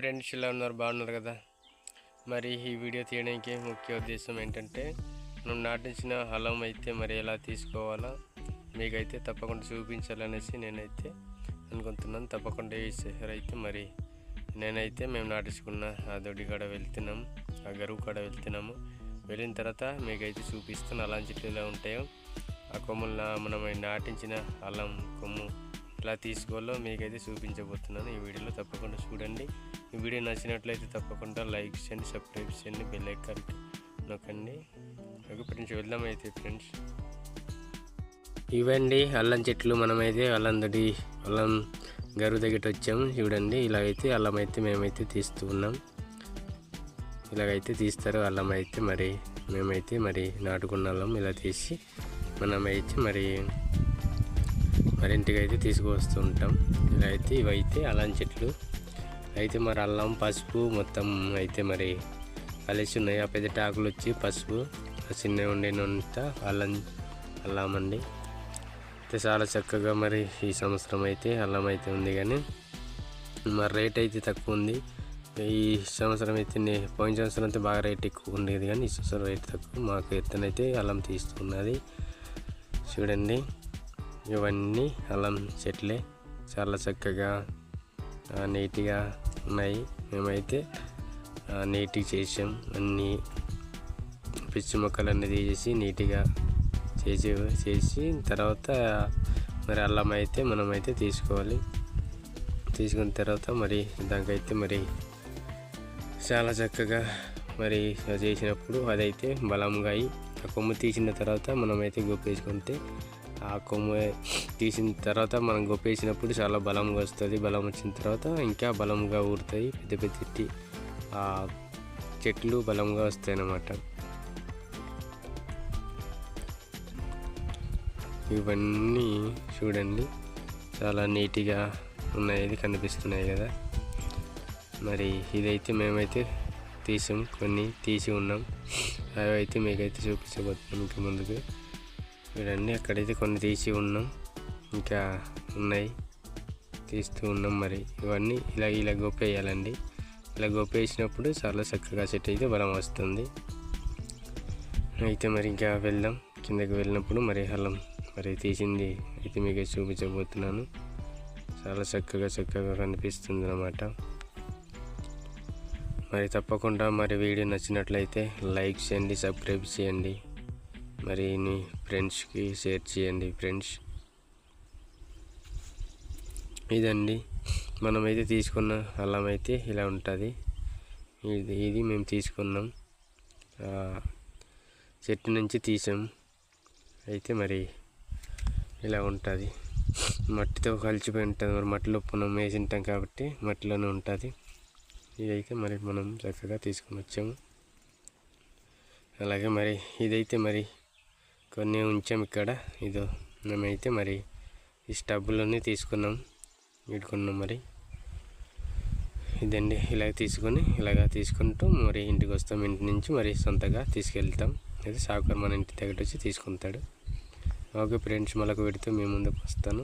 Friends ఇలా ఉన్నారు బాగున్నారు కదా? మరి ఈ వీడియో తీయడానికి ముఖ్య ఉద్దేశం ఏంటంటే మనం నాటించిన అల్లం అయితే మరి ఎలా తీసుకోవాలా మీకైతే తప్పకుండా చూపించాలనేసి నేనైతే అనుకుంటున్నాను. తప్పకుండా ఈ సహర్ అయితే మరి నేనైతే మేము నాటించుకున్న ఆ దొడ్డి కాడ వెళ్తున్నాము ఆ గరువు కాడ వెళ్తున్నాము. వెళ్ళిన తర్వాత మీకైతే చూపిస్తాను అలాంటి చెట్లు ఎలా ఉంటాయో. ఆ కొమ్ములు మనం నాటించిన అల్లం కొమ్ము ఎలా తీసుకోవాలో మీకైతే చూపించబోతున్నాను ఈ వీడియోలో తప్పకుండా చూడండి. ఈ వీడియో నచ్చినట్లయితే తప్పకుండా లైక్ చేయండి సబ్స్క్రైబ్ చేయండి బెల్ ఐకాన్ నొక్కండి. ఓకే ఫ్రెండ్స్ వెళ్దాం అయితే ఫ్రెండ్స్. ఇవండి అల్లం చెట్లు మనమైతే అల్లం దొడ్డి అల్లం గరువు దగ్గర వచ్చాము. చూడండి ఇలాగైతే అల్లం అయితే మేమైతే తీస్తూ ఉన్నాం. ఇలాగైతే తీస్తారు అల్లం అయితే మరి మేమైతే మరి నాటుకున్న అల్లం ఇలా తీసి మనమైతే మరి మరి ఇంటికి అయితే తీసుకువస్తూ ఉంటాం ఇలా అయితే ఇవైతే అల్లం చెట్లు. అయితే మరి అల్లం పసుపు మొత్తం అయితే మరి కలిసి ఉన్నాయి. ఆ పెద్ద ఆకులు వచ్చి పసుపు చిన్న ఉండినంత అల్లం అల్లం అండి. అయితే చాలా చక్కగా మరి ఈ సంవత్సరం అయితే అల్లం అయితే ఉంది కానీ మరి రేట్ అయితే తక్కువ ఉంది. ఈ సంవత్సరం అయితే పోయిన సంవత్సరం అయితే బాగా రేట్ ఎక్కువ ఉండేది కానీ ఈ సంవత్సరం రేట్ తక్కువ. మాకు ఎత్తనైతే అల్లం తీస్తున్నది. చూడండి. ఇవన్నీ అల్లం చెట్లే. చాలా చక్కగా నీట్గా ఉన్నాయి. మేమైతే నీట్గా చేసాం. అన్నీ పిచ్చి మొక్కలన్నీ తీసేసి నీట్గా చేసి చేసి తర్వాత మరి అల్లం అయితే మనమైతే తీసుకోవాలి. తీసుకున్న తర్వాత మరి దానికైతే మరి చాలా చక్కగా మరి అది చేసినప్పుడు అదైతే బలంగా అయి ఆ కొమ్ము తీసిన తర్వాత మనమైతే గొప్పేసుకుంటే ఆ కొమ్ము తీసిన తర్వాత మనం గొప్పేసినప్పుడు చాలా బలంగా వస్తుంది. బలం వచ్చిన తర్వాత ఇంకా బలంగా ఊరుతాయి. పెద్ద పెద్ద ఆ చెట్లు బలంగా వస్తాయి అన్నమాట ఇవన్నీ చూడండి. చాలా నీట్గా ఉన్నాయి. కనిపిస్తున్నాయి కదా. మరి ఇదైతే మేమైతే తీసాం. కొన్ని తీసి ఉన్నాం. అవి అయితే మీకైతే చూపించబోతున్నాం ఇంకా ముందుకు. చూడండి అక్కడైతే కొన్ని తీసి ఉన్నాం. ఇంకా ఉన్నాయి. తీస్తూ ఉన్నాం మరి. ఇవన్నీ ఇలా ఇలా గొప్పేయాలండి ఇలా గొప్పేసినప్పుడు చాలా చక్కగా సెట్ అయితే బలం వస్తుంది. అయితే మరి ఇంకా వెళ్దాం. కిందకి వెళ్ళినప్పుడు మరి హలం మరి తీసింది అయితే మీకు చూపించబోతున్నాను. చాలా చక్కగా చక్కగా కనిపిస్తుంది అన్నమాట. మరి తప్పకుండా మరి వీడియో నచ్చినట్లయితే లైక్ చేయండి సబ్స్క్రైబ్ చేయండి. మరి ఫ్రెండ్స్కి షేర్ చేయండి ఫ్రెండ్స్. ఇదండి. మనమైతే తీసుకున్న అల్లం అయితే ఇలా ఉంటుంది. ఇది ఇది మేము తీసుకున్నాం. చెట్టు నుంచి తీసాం. అయితే మరి ఇలా ఉంటుంది. మట్టితో కలిసిపోయి ఉంటుంది. మరి మట్టిలో మనం వేసింటాం కాబట్టి మట్టిలోనే ఉంటుంది. ఇదైతే మరి మనం చక్కగా తీసుకొని వచ్చాము. అలాగే మరి ఇదైతే మరి కొన్ని ఉంచాం ఇక్కడ. ఇదో మేమైతే మరి ఈ స్టబ్బులోనే తీసుకున్నాం. వీడుకున్నాం మరి. ఇదండి ఇలాగ తీసుకొని ఇలాగ తీసుకుంటూ మరి ఇంటికి వస్తాం. ఇంటి నుంచి మరి సొంతగా తీసుకెళ్తాం. అయితే సాగుకర్ మన ఇంటి దగ్గర వచ్చి తీసుకుంటాడు. ఓకే ఫ్రెండ్స్ మళ్ళీ పెడితే మీ ముందుకు వస్తాను.